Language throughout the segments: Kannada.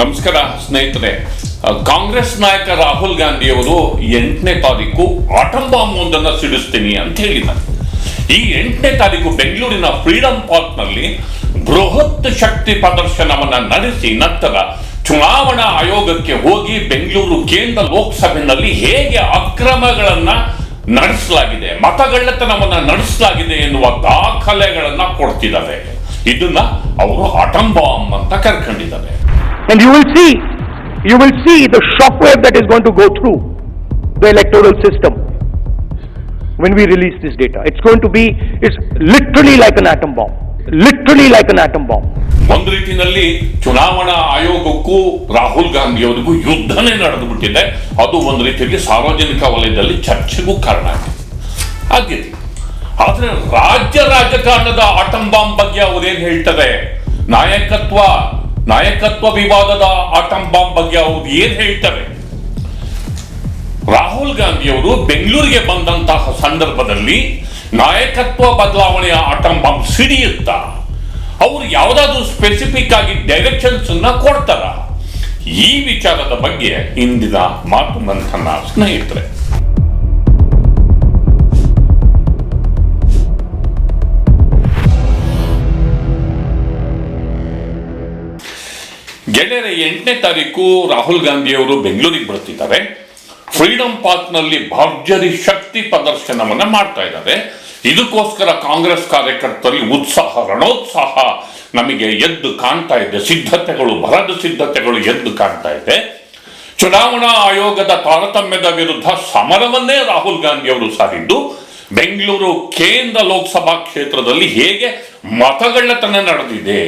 ನಮಸ್ಕಾರ ಸ್ನೇಹಿತರೆ. ಕಾಂಗ್ರೆಸ್ ನಾಯಕ ರಾಹುಲ್ ಗಾಂಧಿಯವರು ಎಂಟನೇ ತಾರೀಕು ಆಟಂ ಬಾಂಬ್ ಒಂದನ್ನು ಸಿಡಿಸ್ತೀನಿ ಅಂತ ಹೇಳಿದ್ದಾರೆ. ಈ ಎಂಟನೇ ತಾರೀಕು ಬೆಂಗಳೂರಿನ ಫ್ರೀಡಂ ಪಾರ್ಕ್ನಲ್ಲಿ ಬೃಹತ್ ಶಕ್ತಿ ಪ್ರದರ್ಶನವನ್ನು ನಡೆಸಿ ನಂತರ ಚುನಾವಣಾ ಆಯೋಗಕ್ಕೆ ಹೋಗಿ ಬೆಂಗಳೂರು ಕೇಂದ್ರ ಲೋಕಸಭೆಯಲ್ಲಿ ಹೇಗೆ ಅಕ್ರಮಗಳನ್ನ ನಡೆಸಲಾಗಿದೆ, ಮತಗಳ್ಳತನವನ್ನ ನಡೆಸಲಾಗಿದೆ ಎನ್ನುವ ದಾಖಲೆಗಳನ್ನ ಕೊಡ್ತಿದ್ದಾರೆ. ಇದನ್ನ ಅವರು ಆಟಂ ಬಾಂಬ್ ಅಂತ ಕರ್ಕೊಂಡಿದ್ದಾರೆ. And you will see, you will see the shockwave that is going to go through the electoral system when we release this data. It's going to be, it's literally like an atom bomb. Literally like an atom bomb. ಒಂದು ರೀತಿಯಲ್ಲಿ ಚುನಾವಣಾ ಆಯೋಗಕ್ಕೂ ರಾಹುಲ್ ಗಾಂಧಿ ಅವರಿಗೂ ಯುದ್ಧನೇ ನಡೆದು ಬಿಟ್ಟಿದೆ ಅದು ಒಂದು ರೀತಿಯಲ್ಲಿ ಸಾರ್ವಜನಿಕ ವಲಯದಲ್ಲಿ ಚರ್ಚೆಗೂ ಕಾರಣ ಆಗಿದೆ ಆಗಿದೆ ಆದ್ರೆ ರಾಜ್ಯ ರಾಜಕಾರಣದ ಆಟಂ ಬಗ್ಗೆ ಅವರೇನ್ ಹೇಳ್ತಾರೆ ನಾಯಕತ್ವ ನಾಯಕತ್ವ ವಿವಾದದ ಆಟಂ ಬಾಂಬ್ ಬಗ್ಗೆ ಅವರು ಏನ್ ಹೇಳ್ತಾರೆ? ರಾಹುಲ್ ಗಾಂಧಿಯವರು ಬೆಂಗಳೂರಿಗೆ ಬಂದಂತಹ ಸಂದರ್ಭದಲ್ಲಿ ನಾಯಕತ್ವ ಬದಲಾವಣೆಯ ಆಟಂ ಬಾಂಬ್ ಸಿಡಿಯುತ್ತಾ ಅವರು ಯಾವುದಾದ್ರೂ ಸ್ಪೆಸಿಫಿಕ್ ಆಗಿ ಡೈರೆಕ್ಷನ್ಸ್ ಅನ್ನ ಕೊಡ್ತಾರ? ಈ ವಿಚಾರದ ಬಗ್ಗೆ ಇಂದಿನ ಮಾತು ಮಂಥನ ಸ್ನೇಹಿತರೆ. ಗೆಳೆಯರೆ ಎಂಟನೇ ತಾರೀಕು ರಾಹುಲ್ ಗಾಂಧಿಯವರು ಬೆಂಗಳೂರಿಗೆ ಬರ್ತಿದ್ದಾರೆ. ಫ್ರೀಡಂ ಪಾರ್ಕ್ನಲ್ಲಿ ಭರ್ಜರಿ ಶಕ್ತಿ ಪ್ರದರ್ಶನವನ್ನ ಮಾಡ್ತಾ ಇದ್ದಾರೆ. ಇದಕ್ಕೋಸ್ಕರ ಕಾಂಗ್ರೆಸ್ ಕಾರ್ಯಕರ್ತರಲ್ಲಿ ಉತ್ಸಾಹ, ರಣೋತ್ಸಾಹ ನಮಗೆ ಎದ್ದು ಕಾಣ್ತಾ ಇದೆ. ಸಿದ್ಧತೆಗಳು, ಭರದ ಸಿದ್ಧತೆಗಳು ಎದ್ದು ಕಾಣ್ತಾ ಇದೆ. ಚುನಾವಣಾ ಆಯೋಗದ ತಾರತಮ್ಯದ ವಿರುದ್ಧ ಸಮರವನ್ನೇ ರಾಹುಲ್ ಗಾಂಧಿ ಅವರು ಸಾರಿದ್ದು, ಬೆಂಗಳೂರು ಕೇಂದ್ರ ಲೋಕಸಭಾ ಕ್ಷೇತ್ರದಲ್ಲಿ ಹೇಗೆ ಮತಗಳ್ಳತನ ನಡೆದಿದೆ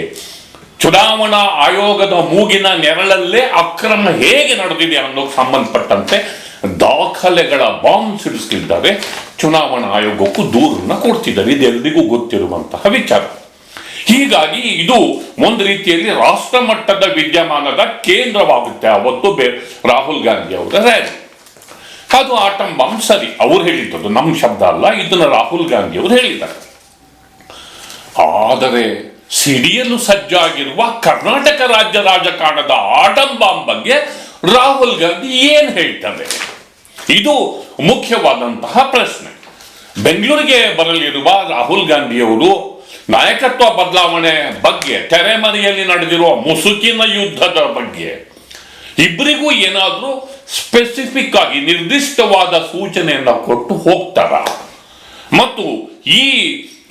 ಚುನಾವಣಾ ಆಯೋಗದ ಮೂಗಿನ ನೆರಳಲ್ಲೇ ಅಕ್ರಮ ಹೇಗೆ ನಡೆದಿದೆ ಅನ್ನೋಕ್ಕೆ ಸಂಬಂಧಪಟ್ಟಂತೆ ದಾಖಲೆಗಳ ಬಾಂಬ್ ಸಿಡಿಸ್ತಿದ್ದಾರೆ ಚುನಾವಣಾ ಆಯೋಗಕ್ಕೂ ದೂರನ್ನ ಕೊಡ್ತಿದ್ದಾರೆ. ಇದೆಲ್ಲರಿಗೂ ಗೊತ್ತಿರುವಂತಹ ವಿಚಾರ. ಹೀಗಾಗಿ ಇದು ಒಂದು ರೀತಿಯಲ್ಲಿ ರಾಷ್ಟ್ರ ಮಟ್ಟದ ವಿದ್ಯಮಾನದ ಕೇಂದ್ರವಾಗುತ್ತೆ. ಅವತ್ತು ಬೇ ರಾಹುಲ್ ಗಾಂಧಿ ಅವರ ರ್ಯಾಲಿ. ಅದು ಆಟಂ ಬಾಂಬ್ ಸರಿ, ಅವ್ರು ಹೇಳಿದ್ದದು ನಮ್ಮ ಶಬ್ದ ಅಲ್ಲ, ಇದನ್ನ ರಾಹುಲ್ ಗಾಂಧಿ ಅವರು ಹೇಳಿದ್ದಾರೆ. ಆದರೆ ಸಿಡಿಯಲು ಸಜ್ಜಾಗಿರುವ ಕರ್ನಾಟಕ ರಾಜ್ಯ ರಾಜಕಾರಣದ ಆಟಂ ಬಾಂಬ್ ಬಗ್ಗೆ ರಾಹುಲ್ ಗಾಂಧಿ ಏನ್ ಹೇಳ್ತಾರೆ? ಇದು ಮುಖ್ಯವಾದಂತಹ ಪ್ರಶ್ನೆ. ಬೆಂಗಳೂರಿಗೆ ಬರಲಿರುವ ರಾಹುಲ್ ಗಾಂಧಿಯವರು ನಾಯಕತ್ವ ಬದಲಾವಣೆ ಬಗ್ಗೆ ತೆರೆಮನೆಯಲ್ಲಿ ನಡೆದಿರುವ ಮುಸುಕಿನ ಯುದ್ಧದ ಬಗ್ಗೆ ಇಬ್ಬರಿಗೂ ಏನಾದರೂ ಸ್ಪೆಸಿಫಿಕ್ ಆಗಿ ನಿರ್ದಿಷ್ಟವಾದ ಸೂಚನೆಯನ್ನು ಕೊಟ್ಟು ಹೋಗ್ತಾರ? ಮತ್ತು ಈ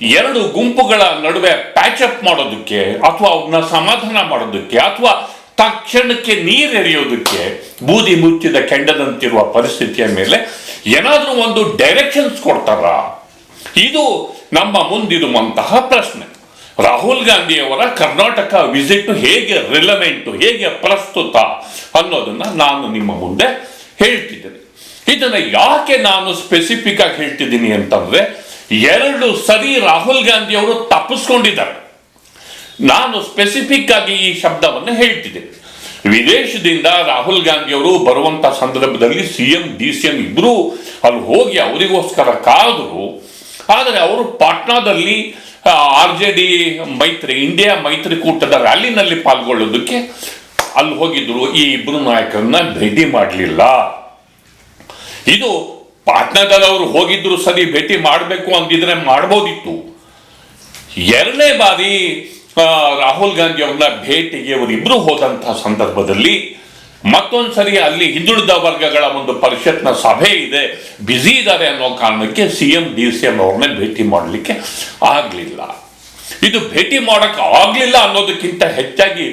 ಎರಡು ಗುಂಪುಗಳ ನಡುವೆ ಪ್ಯಾಚಪ್ ಮಾಡೋದಕ್ಕೆ ಅಥವಾ ಅವನ್ನ ಸಮಾಧಾನ ಮಾಡೋದಕ್ಕೆ ಅಥವಾ ತಕ್ಷಣಕ್ಕೆ ನೀರೆರೆಯೋದಕ್ಕೆ ಬೂದಿ ಮುಚ್ಚಿದ ಕೆಂಡದಂತಿರುವ ಪರಿಸ್ಥಿತಿಯ ಮೇಲೆ ಏನಾದರೂ ಒಂದು ಡೈರೆಕ್ಷನ್ಸ್ ಕೊಡ್ತಾರ? ಇದು ನಮ್ಮ ಮುಂದಿರುವಂತಹ ಪ್ರಶ್ನೆ. ರಾಹುಲ್ ಗಾಂಧಿಯವರ ಕರ್ನಾಟಕ ವಿಸಿಟ್ ಹೇಗೆ ರಿಲವೆಂಟ್ ಹೇಗೆ ಪ್ರಸ್ತುತ ಅನ್ನೋದನ್ನ ನಾನು ನಿಮ್ಮ ಮುಂದೆ ಹೇಳ್ತಿದ್ದೇನೆ. ಇದನ್ನ ಯಾಕೆ ನಾನು ಸ್ಪೆಸಿಫಿಕ್ ಆಗಿ ಹೇಳ್ತಿದ್ದೀನಿ ಅಂತಂದ್ರೆ ಎರಡು ಸರಿ ರಾಹುಲ್ ಗಾಂಧಿ ಅವರು ತಪ್ಪಿಸ್ಕೊಂಡಿದ್ದಾರೆ. ನಾನು ಸ್ಪೆಸಿಫಿಕ್ ಆಗಿ ಈ ಶಬ್ದವನ್ನು ಹೇಳ್ತಿದ್ದೆ. ವಿದೇಶದಿಂದ ರಾಹುಲ್ ಗಾಂಧಿ ಅವರು ಬರುವಂತ ಸಂದರ್ಭದಲ್ಲಿ C M, D C M ಇಬ್ರು ಅಲ್ಲಿ ಹೋಗಿ ಅವರಿಗೋಸ್ಕರ ಕಾದರು, ಆದರೆ ಅವರು ಪಾಟ್ನಾದಲ್ಲಿ ಆರ್ ಜೆ ಡಿ ಮೈತ್ರಿ, ಇಂಡಿಯಾ ಮೈತ್ರಿಕೂಟದ ರ್ಯಾಲಿನಲ್ಲಿ ಪಾಲ್ಗೊಳ್ಳೋದಕ್ಕೆ ಅಲ್ಲಿ ಹೋಗಿದ್ರು. ಈ ಇಬ್ರು ನಾಯಕರನ್ನ ಭೇಟಿ ಮಾಡಲಿಲ್ಲ. ಇದು ಪಾಟ್ನಾದಲ್ಲಿ ಅವರು ಹೋಗಿದ್ರು ಸರಿ, ಭೇಟಿ ಮಾಡಬೇಕು ಅಂದಿದ್ರೆ ಮಾಡ್ಬೋದಿತ್ತು. ಎರಡನೇ ಬಾರಿ ರಾಹುಲ್ ಗಾಂಧಿ ಅವ್ರನ್ನ ಭೇಟಿಗೆ ಅವರಿಬ್ರು ಹೋದಂತಹ ಸಂದರ್ಭದಲ್ಲಿ ಮತ್ತೊಂದು ಸರಿ ಅಲ್ಲಿ ಹಿಂದುಳಿದ ವರ್ಗಗಳ ಒಂದು ಪರಿಷತ್ನ ಸಭೆ ಇದೆ, ಬ್ಯುಸಿ ಇದ್ದಾರೆ ಅನ್ನೋ ಕಾರಣಕ್ಕೆ C M, D C M ಅವ್ರನ್ನ ಭೇಟಿ ಮಾಡಲಿಕ್ಕೆ ಆಗಲಿಲ್ಲ. ಇದು ಭೇಟಿ ಮಾಡಕ್ಕೆ ಆಗಲಿಲ್ಲ ಅನ್ನೋದಕ್ಕಿಂತ ಹೆಚ್ಚಾಗಿ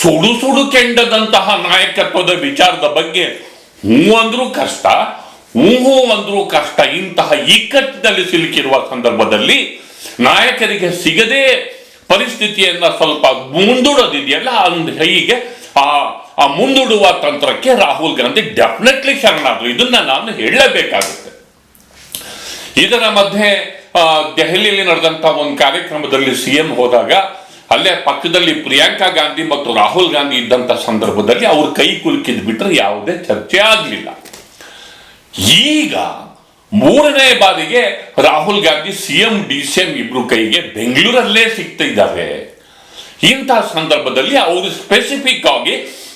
ಸುಡು ಸುಡು ಕೆಂಡದಂತಹ ನಾಯಕತ್ವದ ವಿಚಾರದ ಬಗ್ಗೆ ಹ್ಞೂ ಅಂದ್ರೂ ಕಷ್ಟ. ಹ್ಞೂ ಅಂದ್ರೂ ಕಷ್ಟ. ಇಂತಹ ಇಕ್ಕಟ್ಟಿನಲ್ಲಿ ಸಿಲುಕಿರುವ ಸಂದರ್ಭದಲ್ಲಿ ನಾಯಕರಿಗೆ ಸಿಗದೆ ಪರಿಸ್ಥಿತಿಯನ್ನ ಸ್ವಲ್ಪ ಮುಂದೂಡೋದಿದೆಯಲ್ಲ, ಅಂದ್ ಹೀಗೆ ಆ ಆ ಮುಂದೂಡುವ ತಂತ್ರಕ್ಕೆ ರಾಹುಲ್ ಗಾಂಧಿ ಡೆಫಿನೆಟ್ಲಿ ಶರಣಾದ್ರು. ಇದನ್ನ ನಾನು ಹೇಳಲೇಬೇಕಾಗುತ್ತೆ. ಇದರ ಮಧ್ಯೆ ದೆಹಲಿಯಲ್ಲಿ ನಡೆದಂತ ಒಂದು ಕಾರ್ಯಕ್ರಮದಲ್ಲಿ ಸಿ ಎಂ ಹೋದಾಗ, ಅಲ್ಲೇ ಪಕ್ಕದಲ್ಲಿ ಪ್ರಿಯಾಂಕಾ ಗಾಂಧಿ ಮತ್ತು ರಾಹುಲ್ ಗಾಂಧಿ ಇದ್ದಂತ ಸಂದರ್ಭದಲ್ಲಿ ಅವ್ರ ಕೈ ಕುಲುಕಿದ್ ಬಿಟ್ರೆ ಯಾವುದೇ ಚರ್ಚೆ ಆಗಲಿಲ್ಲ. ಈಗ ಮೂರನೇ ಬಾರಿಗೆ Rahul Gandhi CM D C M ಇಬ್ರು ಕೈಗೆ ಬೆಂಗಳೂರಲ್ಲೇ ಸಿಗ್ತಾ ಇದ್ದಾರೆ ಇಂತಹ ಸಂದರ್ಭದಲ್ಲಿ ಅವರು ಸ್ಪೆಸಿಫಿಕ್ ಆಗಿ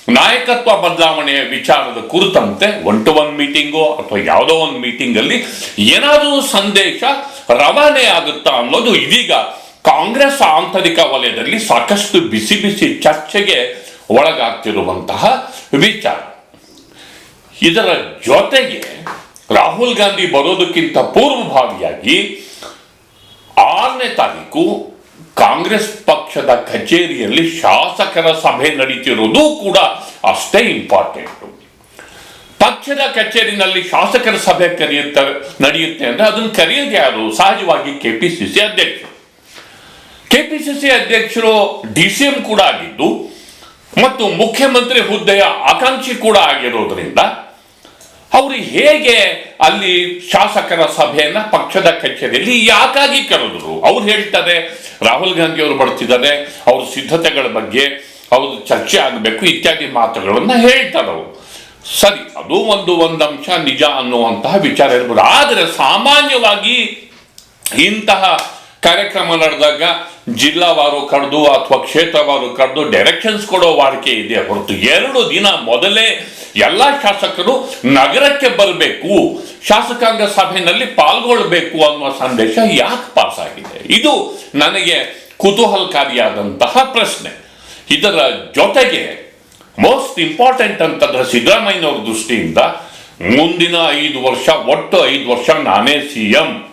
ನಾಯಕತ್ವ ಬದಲಾವಣೆಯ ವಿಚಾರದ ಕುರಿತಂತೆ ಒನ್ ಟು ಒನ್ ಮೀಟಿಂಗು ಅಥವಾ ಯಾವುದೋ ಒಂದು ಮೀಟಿಂಗ್ ಅಲ್ಲಿ ಏನಾದರೂ ಸಂದೇಶ ರವಾನೆ ಆಗುತ್ತಾ ಅನ್ನೋದು ಇದೀಗ ಕಾಂಗ್ರೆಸ್ ಆಂತರಿಕ ವಲಯದಲ್ಲಿ ಸಾಕಷ್ಟು ಬಿಸಿ ಬಿಸಿ ಚರ್ಚೆಗೆ ಒಳಗಾಗ್ತಿರುವಂತಹ ವಿಚಾರ. ಇದರ ಜೊತೆಗೆ ರಾಹುಲ್ ಗಾಂಧಿ ಬರೋದಕ್ಕಿಂತ ಪೂರ್ವಭಾವಿಯಾಗಿ ಆರನೇ ತಾರೀಕು ಕಾಂಗ್ರೆಸ್ ಪಕ್ಷದ ಕಚೇರಿಯಲ್ಲಿ ಶಾಸಕರ ಸಭೆ ನಡೀತಿರೋದು ಕೂಡ ಅಷ್ಟೇ ಇಂಪಾರ್ಟೆಂಟ್ ಪಕ್ಷದ ಕಚೇರಿನಲ್ಲಿ ಶಾಸಕರ ಸಭೆ ಕರೆಯುತ್ತ, ನಡೆಯುತ್ತೆ ಅಂದ್ರೆ ಅದನ್ನು ಕರೆಯೋದು ಯಾರು? ಸಹಜವಾಗಿ ಕೆಪಿಸಿಸಿ ಅಧ್ಯಕ್ಷರು. ಕೆಪಿಸಿಸಿ ಅಧ್ಯಕ್ಷರು ಡಿ ಸಿ ಎಂ ಕೂಡ ಆಗಿದ್ದು ಮತ್ತು ಮುಖ್ಯಮಂತ್ರಿ ಹುದ್ದೆಯ ಆಕಾಂಕ್ಷಿ ಕೂಡ ಆಗಿರೋದ್ರಿಂದ ಅವರು ಹೇಗೆ ಅಲ್ಲಿ ಶಾಸಕರ ಸಭೆಯನ್ನ ಪಕ್ಷದ ಕಚೇರಿಯಲ್ಲಿ ಯಾಕಾಗಿ ಕರೆದರು? ಅವ್ರು ಹೇಳ್ತಾರೆ, ರಾಹುಲ್ ಗಾಂಧಿ ಅವರು ಬರ್ತಿದ್ದಾರೆ, ಅವ್ರ ಸಿದ್ಧತೆಗಳ ಬಗ್ಗೆ, ಅವ್ರ ಚರ್ಚೆ ಆಗಬೇಕು, ಇತ್ಯಾದಿ ಮಾತುಗಳನ್ನು ಹೇಳ್ತಾರೆ ಅವರು. ಸರಿ, ಅದು ಒಂದು ಒಂದು ಅಂಶ ನಿಜ ಅನ್ನುವಂತಹ ವಿಚಾರ ಇರ್ಬೋದು. ಆದರೆ ಸಾಮಾನ್ಯವಾಗಿ ಇಂತಹ ಕಾರ್ಯಕ್ರಮ ನಡೆದಾಗ ಜಿಲ್ಲಾವಾರು ಕರೆದು ಅಥವಾ ಕ್ಷೇತ್ರವಾರು ಕರೆದು ಡೈರೆಕ್ಷನ್ಸ್ ಕೊಡೋ ವಾಡಿಕೆ ಇದೆ ಹೊರತು ಎರಡು ದಿನ ಮೊದಲೇ ಎಲ್ಲ ಶಾಸಕರು ನಗರಕ್ಕೆ ಬರಬೇಕು, ಶಾಸಕಾಂಗ ಸಭೆಯಲ್ಲಿ ಪಾಲ್ಗೊಳ್ಳಬೇಕು ಅನ್ನುವ ಸಂದೇಶ ಯಾಕೆ ಪಾಸ್ ಆಗಿದೆ ಇದು ನನಗೆ ಕುತೂಹಲಕಾರಿಯಾದಂತಹ ಪ್ರಶ್ನೆ. ಇದರ ಜೊತೆಗೆ ಮೋಸ್ಟ್ ಇಂಪಾರ್ಟೆಂಟ್ ಅಂತಂದ್ರೆ ಸಿದ್ದರಾಮಯ್ಯನವ್ರ ದೃಷ್ಟಿಯಿಂದ ಮುಂದಿನ ಐದು ವರ್ಷ, ಒಟ್ಟು ಐದು ವರ್ಷ ನಾನೇ ಸಿ ಎಂ.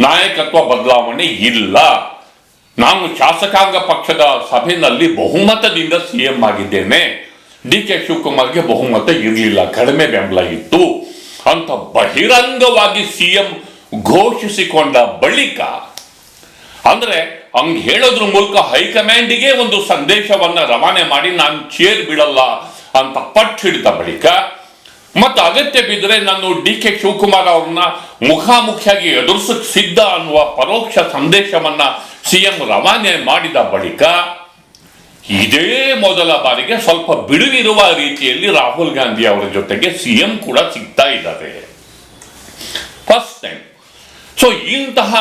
ನಾಯಕತ್ವ ಬದಲಾವಣೆ ಇಲ್ಲ. ನಾನು ಶಾಸಕಾಂಗ ಪಕ್ಷದ ಸಭೆಯಲ್ಲಿ ಬಹುಮತದಿಂದ ಸಿಎಂ ಆಗಿದ್ದೇನೆ. ಡಿ ಕೆ ಶಿವಕುಮಾರ್ಗೆ ಬಹುಮತ ಇರಲಿಲ್ಲ. ಕಡಿಮೆ ಬೆಂಬಲ ಇತ್ತು. ಅಂತ ಬಹಿರಂಗವಾಗಿ ಸಿಎಂ ಘೋಷಿಸಿಕೊಂಡ ಬಳಿಕ, ಅಂದರೆ ಹಂಗೆ ಹೇಳೋದ್ರ ಮೂಲಕ ಹೈಕಮಾಂಡಿಗೆ ಒಂದು ಸಂದೇಶವನ್ನ ರವಾನೆ ಮಾಡಿ, ನಾನು ಚೇರ್ ಬಿಡಲ್ಲ ಅಂತ ಪಟ್ಟು ಹಿಡಿದ ಬಳಿಕ, ಮತ್ತು ಅಗತ್ಯ ಬಿದ್ದರೆ ನಾನು ಡಿ ಕೆ ಶಿವಕುಮಾರ್ ಅವ್ರನ್ನ ಮುಖಾಮುಖಿಯಾಗಿ ಎದುರಿಸಕ್ಕೆ ಸಿದ್ಧ ಅನ್ನುವ ಪರೋಕ್ಷ ಸಂದೇಶವನ್ನ ಸಿಎಂ ರವಾನೆ ಮಾಡಿದ ಬಳಿಕ ಇದೇ ಮೊದಲ ಬಾರಿಗೆ ಸ್ವಲ್ಪ ಬಿಡುವಿರುವ ರೀತಿಯಲ್ಲಿ ರಾಹುಲ್ ಗಾಂಧಿ ಅವರ ಜೊತೆಗೆ ಸಿಎಂ ಕೂಡ ಸಿಗ್ತಾ ಇದ್ದಾರೆ ಫಸ್ಟ್ ಟೈಮ್ ಸೊ ಇಂತಹ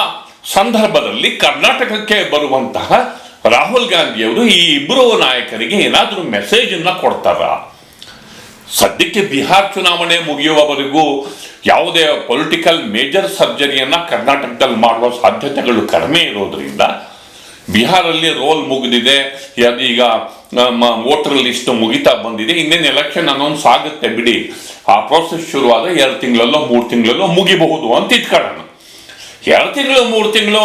ಸಂದರ್ಭದಲ್ಲಿ ಕರ್ನಾಟಕಕ್ಕೆ ಬರುವಂತಹ ರಾಹುಲ್ ಗಾಂಧಿಯವರು ಈ ಇಬ್ಬರು ನಾಯಕರಿಗೆ ಏನಾದರೂ ಮೆಸೇಜ್ ಅನ್ನ ಕೊಡ್ತಾರ? ಸದ್ಯಕ್ಕೆ ಬಿಹಾರ್ ಚುನಾವಣೆ ಮುಗಿಯುವವರೆಗೂ ಯಾವುದೇ ಪೊಲಿಟಿಕಲ್ ಮೇಜರ್ ಸರ್ಜರಿಯನ್ನ ಕರ್ನಾಟಕದಲ್ಲಿ ಮಾಡುವ ಸಾಧ್ಯತೆಗಳು ಕಡಿಮೆ ಇರೋದ್ರಿಂದ ಬಿಹಾರಲ್ಲಿ ರೋಲ್ ಮುಗಿದಿದೆ. ಈಗ ನಮ್ಮ ವೋಟರ್ ಲಿಸ್ಟ್ ಮುಗಿತಾ ಬಂದಿದೆ. ಇನ್ನೇನು ಎಲೆಕ್ಷನ್ ಅನೌನ್ಸ್ ಆಗುತ್ತೆ ಬಿಡಿ. ಆ ಪ್ರೋಸೆಸ್ ಶುರುವಾದ ಎರಡು ತಿಂಗಳಲ್ಲೋ, ಮೂರು ತಿಂಗಳಲ್ಲೋ ಮುಗಿಬಹುದು ಅಂತ ಇಟ್ಕೊಳ್ಳೋಣ. ಎರಡು ತಿಂಗಳು, ಮೂರು ತಿಂಗಳು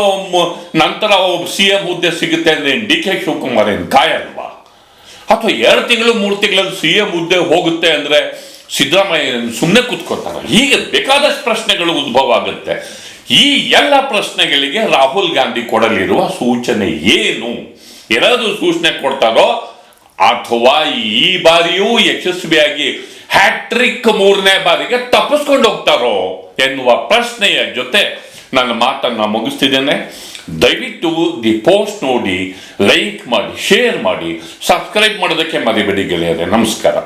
ನಂತರ ಸಿ ಎಂ ಹುದ್ದೆ ಸಿಗುತ್ತೆ ಅಂದ್ರೆ ಡಿ ಕೆ ಶಿವಕುಮಾರ್ ಏನು ಕಾಯಲ್ವಾ ಅಥವಾ ಎರಡು ತಿಂಗಳು, ಮೂರು ತಿಂಗಳಲ್ಲಿ ಸಿ ಎಂ ಹುದ್ದೆ ಹೋಗುತ್ತೆ ಅಂದ್ರೆ ಸಿದ್ದರಾಮಯ್ಯ ಸುಮ್ಮನೆ ಕೂತ್ಕೋತಾರೆ ಹೀಗೆ ಬೇಕಾದಷ್ಟು ಪ್ರಶ್ನೆಗಳು ಉದ್ಭವ ಆಗುತ್ತೆ. ಈ ಎಲ್ಲ ಪ್ರಶ್ನೆಗಳಿಗೆ ರಾಹುಲ್ ಗಾಂಧಿ ಕೊಡಲಿರುವ ಸೂಚನೆ ಏನು? ಏನಾದರೂ ಸೂಚನೆ ಕೊಡ್ತಾರೋ? ಅಥವಾ ಈ ಬಾರಿಯೂ ಯಶಸ್ವಿಯಾಗಿ ಹ್ಯಾಟ್ರಿಕ್ ಮೂರನೇ ಬಾರಿಗೆ ತಪ್ಪಿಸ್ಕೊಂಡು ಹೋಗ್ತಾರೋ ಎನ್ನುವ ಪ್ರಶ್ನೆಯ ಜೊತೆ ನನ್ನ ಮಾತನ್ನ ಮುಗಿಸ್ತಿದ್ದೇನೆ. ದಯವಿಟ್ಟು ದಿ ಪೋಸ್ಟ್ ನೋಡಿ, ಲೈಕ್ ಮಾಡಿ, ಶೇರ್ ಮಾಡಿ, ಸಬ್ಸ್ಕ್ರೈಬ್ ಮಾಡೋದಕ್ಕೆ ಮರಿಬೇಡಿ ಗೆಳೆಯರೆ. ನಮಸ್ಕಾರ.